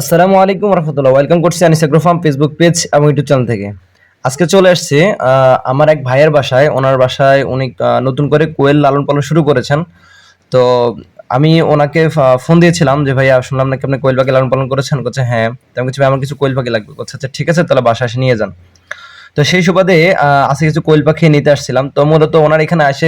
আসসালামু আলাইকুম রহমতুল্লাহ। ওয়েলকাম করছি আনিস ফার্ম ফেসবুক পেজ এবং ইউটিউব চ্যানেল থেকে। আজকে চলে আসছে আমার এক ভাইয়ের বাসায়। ওনার বাসায় উনি নতুন করে কোয়েল লালন পালন শুরু করেছেন। তো আমি ওনাকে ফোন দিয়েছিলাম যে, ভাইয়া, শুনলাম নাকি আপনি কোয়েল পাখি লালন পালন করেছেন? বলছে হ্যাঁ। তো আমি কিছু আমার কিছু কোয়েল পাখি লাগবে। বলছে আচ্ছা ঠিক আছে, তাহলে বাসায় এসে নিয়ে যান। তো সেই সুবাদে আজকে কিছু কোয়েল পাখি নিতে আসছিলাম। তো মূলত ওনার এখানে এসে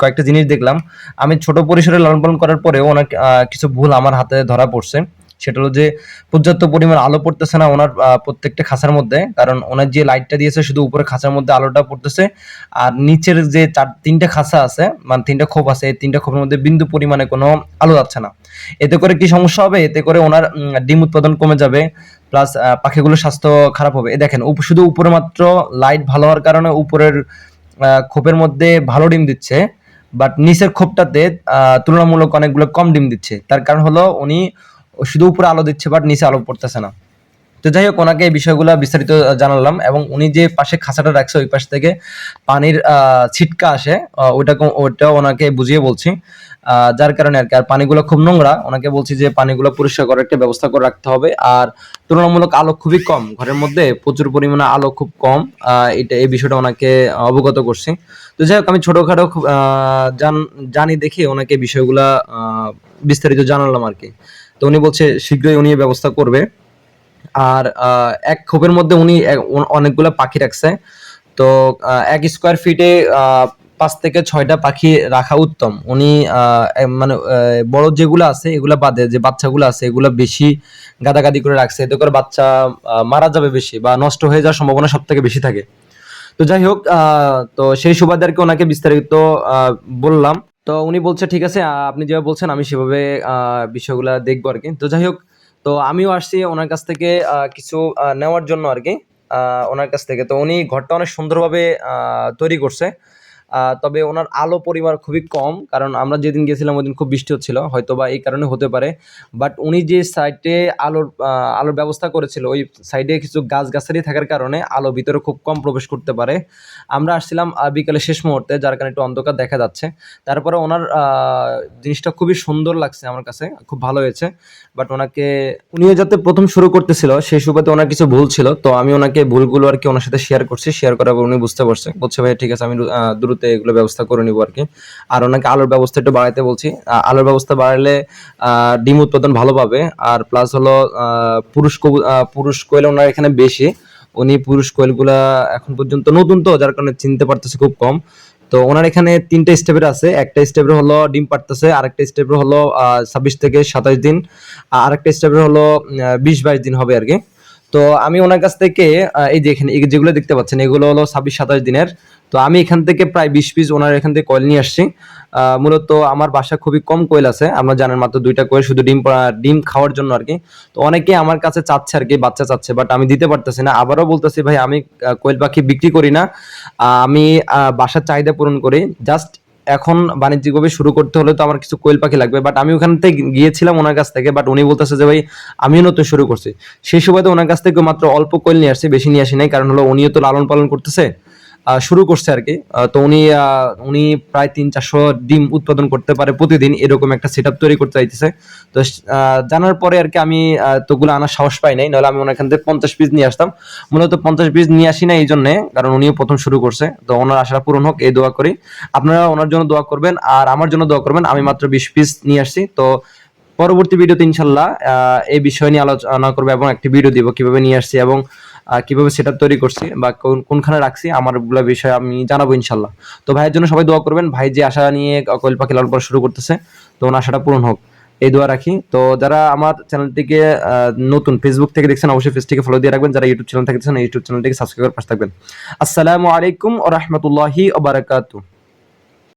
কয়েকটা জিনিস দেখলাম। আমি ছোট পরিসরে লালন পালন করার পরেও ওনার কিছু ভুল আমার হাতে ধরা পড়ছে। সেটা হলো যে পর্যাপ্ত পরিমাণ আলো পড়তেছে না ওনার প্রত্যেকটা খাঁচার মধ্যে। কারণ ওনার যে লাইটটা দিয়েছে শুধু উপরে খাঁচার মধ্যে আলোটা পড়তেছে। আর নিচের যে চার, তিনটা খাঁচা আছে মানে তিনটা খোপ আছে, এই তিনটা খোপের মধ্যে বিন্দু পরিমাণে কোনো আলো যাচ্ছে না। এতে করে কি সমস্যা হবে? এতে করে ওনার ডিম উৎপাদন কমে যাবে, প্লাস পাখিগুলোর স্বাস্থ্য খারাপ হবে। এই দেখেন শুধু উপরে মাত্র লাইট ভালো হওয়ার কারণে উপরের খোপের মধ্যে ভালো ডিম দিচ্ছে, বাট নিচের খোপটাতে তুলনামূলক অনেকগুলো কম ডিম দিচ্ছে। তার কারণ হলো উনি শুধু উপরে আলো দিচ্ছে বাট নিচে আলো পড়তেছে না। তো যাই হোক, ওনাকে এই বিষয়গুলো বিস্তারিত জানালাম এবং উনি যে পাশে খাঁচাটা রাখছে, ওই পাশ থেকে পানির ছিটকা আসে কো- ওটা ওনাকে বুঝিয়ে বলছি। যার কারণে আর কি, আর পানিগুলো খুব নোংরা। ওনাকে বলছি যে পানিগুলো পরিষ্কার করার একটা ব্যবস্থা করে রাখতে হবে। আর তুলনামূলক আলো খুবই কম। ঘরের মধ্যে প্রচুর পরিমাণে আলো খুব কম। এটা, এই বিষয়টা ওনাকে অবগত করছি। তো যাই হোক, আমি ছোটখাটো জানি দেখে ওনাকে বিষয়গুলা বিস্তারিত জানালাম আর কি। তো উনি বলছে শীঘ্রই উনি ব্যবস্থা করবে। আর এক খোপের মধ্যে উনি অনেকগুলো পাখি রাখছে। তো এক স্কোয়ার ফিটে পাঁচ থেকে ছয়টা পাখি রাখা উত্তম। উনি মানে বড় যেগুলো আছে, এগুলো বাদে, যে বাচ্চাগুলো আছে, এগুলো বেশি গাদাগাদি করে রাখছে। এতে করে বাচ্চা মারা যাবে বেশি বা নষ্ট হয়ে যাওয়ার সম্ভাবনা সব থেকে বেশি থাকে। তো যাই হোক তো সেই সুবাদে আর কি ওনাকে বিস্তারিত বললাম। তো উনি বলছে, ঠিক আছে আপনি যেভাবে বলছেন, আমি সেভাবে বিষয়গুলো দেখব আর কি তো যাই হোক, তো আমিও আসছি ওনার কাছ থেকে কিছু নেওয়ার জন্য আর কি ওনার কাছ থেকে। তো উনি ঘরটা অনেক সুন্দরভাবে তৈরি করছে। তবে ওনার আলো পরিমাণ খুবই কম কারণ আমরা যেদিন গেছিলাম ওই দিন খুব বৃষ্টি হচ্ছিল হয়তো বা এই কারণে হতে পারে। বাট উনি যে সাইডে আলোর আলোর ব্যবস্থা করেছিল ওই সাইডে কিছু গাছ গাছালি থাকার কারণে আলো ভিতরে খুব কম প্রবেশ করতে পারে। আমরা আসছিলাম বিকালে শেষ মুহূর্তে যার কারণে একটু অন্ধকার দেখা যাচ্ছে। তারপরে ওনার জিনিসটা খুবই সুন্দর লাগছে আমার কাছে খুব ভালো হয়েছে। বাট ওনাকে উনিও যাতে প্রথম শুরু করতেছিল সেই সুবাদে ওনার কিছু ভুল ছিল। তো আমি ওনাকে ভুলগুলো আর কি ওনার সাথে শেয়ার করছি শেয়ার করার পর উনি বুঝতে পারছে। বলছে ভাই ঠিক আছে আমি আহ, দ্রুত এগুলো ব্যবস্থা করে নিবো আর কি আর ওনাকে আলোর ব্যবস্থা একটু বাড়াইতে বলছি। আলোর ব্যবস্থা বাড়ালে ডিম উৎপাদন ভালো পাবে। আর প্লাস হলো পুরুষ পুরুষ কোয়েল ওনার এখানে বেশি। উনি পুরুষ কোয়েলগুলা এখন পর্যন্ত নতুন তো, যার কারণে চিনতে পারতেছে খুব কম। তো ওনার এখানে তিনটা স্টেপের আছে। একটা স্টেপের হলো ডিম পারতেছে আরেকটা স্টেপের হলো ছাব্বিশ থেকে সাতাশ দিন। আর আরেকটা স্টেপের হলো বিশ বাইশ দিন হবে আর কি তো আমি ওনার কাছ থেকে এই যে এখানে যেগুলো দেখতে পাচ্ছেন, এগুলো হলো ছাব্বিশ সাতাশ দিনের। তো আমি এখান থেকে প্রায় বিশ পিস ওনার এখান থেকে কয়েল নিয়ে আসছি। মূলত আমার বাসা খুবই কম কোয়েল আছে, আমরা জানেন মাত্র দুইটা কোয়েল শুধু ডিম ডিম খাওয়ার জন্য আর কি। তো অনেকে আমার কাছে চাচ্ছে আর কি, বাচ্চা চাচ্ছে বাট আমি দিতে পারতেছি না। আবারও বলতেছি, ভাই, আমি কোয়েল পাখি বিক্রি করি না। আমি বাসার চাহিদা পূরণ করি। জাস্ট এখন বাণিজ্যিকভাবে শুরু করতে হলে তো আমার কিছু কোয়েল পাখি লাগবে বাট আমি ওখান থেকে গিয়েছিলাম ওনার কাছ থেকে বাট উনি বলতেছে যে, ভাই, আমিও নতুন শুরু করছি। সেই সময় তো ওনার কাছ থেকে মাত্র অল্প কোয়েল নিয়ে আসি বেশি নিয়ে আসি নাই, কারণ হলো উনিও তো লালন পালন করতেছে। শুরু করছে আর কি। তো উনি উনি প্রায় তিন চারশো ডিম উৎপাদন করতে পারে প্রতিদিন, এরকম একটা সেট তৈরি করতে চাইতেছে। তো জানার পরে আর কি আমি তোগুলো আনার সাহস পাই নাই, নাহলে আমি ওনার থেকে পঞ্চাশ পিস নিয়ে আসতাম। মূলত পঞ্চাশ পিস নিয়ে আসি না এই জন্যে, কারণ উনিও প্রথম শুরু করছে। তো ওনার আশাটা পূরণ হোক, এই দোয়া করি। আপনারা ওনার জন্য দোয়া করবেন, আর আমার জন্য দোয়া করবেন, আমি মাত্র বিশ পিস নিয়ে আসছি। তো পরবর্তী ভিডিওতে ইনশাল্লাহ এই বিষয় নিয়ে আলোচনা করব এবং একটি ভিডিও দিব কীভাবে নিয়ে আসছি এবং কীভাবে সেটা তৈরি করছি বা কোন, কোনখানে রাখছি আমারগুলা বিষয় আমি জানাব ইনশাল্লাহ। তো ভাইয়ের জন্য সবাই দোয়া করবেন। ভাই যে আশা নিয়ে কোয়েল পাখি পালন শুরু করতেছে, তো ওনার আশাটা পূরণ হোক। এই দোয়া রাখি। তো যারা আমার চ্যানেলটিকে নতুন ফেসবুক থেকে দেখছেন, অবশ্যই ফেসটিকে ফলো দিয়ে রাখবেন। যারা ইউটিউব চ্যানেল থেকে দেখছেন ইউটিউব চ্যানেলটিকে সাবস্ক্রাইব করে পাশে থাকবেন। আসসালামু আলাইকুম ও রহমতুল্লাহি